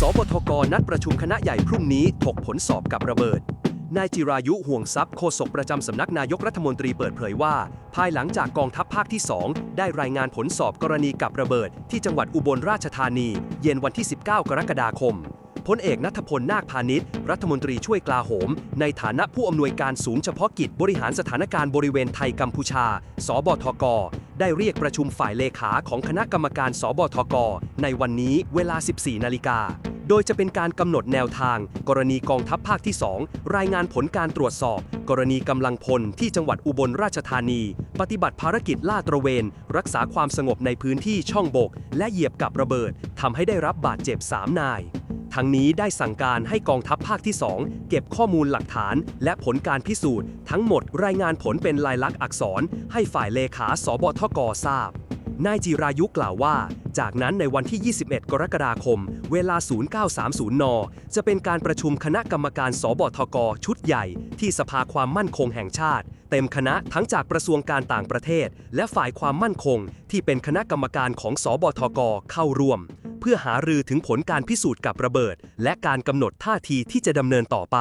สบทกนัดประชุมคณะใหญ่พรุ่งนี้ถกผลสอบกับระเบิด นายจิรายุห่วงทรัพย์โฆษกประจำสำนักนายกรัฐมนตรีเปิดเผยว่า ภายหลังจากกองทัพภาคที่ 2 ได้รายงานผลสอบกรณีกับระเบิด ที่จังหวัดอุบลราชธานี เย็นวันที่ 19 กรกฎาคมพลเอกนัทพลนาคพาณิชย์รัฐมนตรีช่วยกลาโหม ในฐานะผู้อำนวยการศูนย์เฉพาะกิจบริหารสถานการณ์บริเวณไทยกัมพูชา สบทก ได้เรียกประชุมฝ่ายเลขาของคณะกรรมการสบทก ในวันนี้เวลา 14 นาฬิกา โดยจะเป็นการกำหนดแนวทาง กรณีกองทัพภาคที่ 2 รายงานผลการตรวจสอบ กรณีกำลังพลที่จังหวัดอุบลราชธานี ปฏิบัติภารกิจล่าตระเวน รักษาความสงบในพื้นที่ช่องบก และเหยียบกับระเบิดทำให้ได้รับบาดเจ็บ 3 นาย ทั้งนี้ได้สั่งการให้กองทัพภาคที่ 2 เก็บข้อมูลหลักฐาน และผลการพิสูจน์ ทั้งหมดรายงานผลเป็นลายลักษณ์อักษร ให้ฝ่ายเลขาสบทกทราบ นายจิรายุกล่าวว่า จากนั้นในวันที่ 21 กรกฎาคม เวลา 0930 น จะเป็นการประชุมคณะกรรมการสบทก ชุดใหญ่ ที่สภาความมั่นคงแห่งชาติ เต็มคณะทั้งจากกระทรวงการต่างประเทศ และฝ่ายความมั่นคง ที่เป็นคณะกรรมการของสบทกเข้าร่วม พื่อหารือถึงผลการพิสูจน์กับระเบิด และการกำหนดท่าทีที่จะดำเนินต่อไป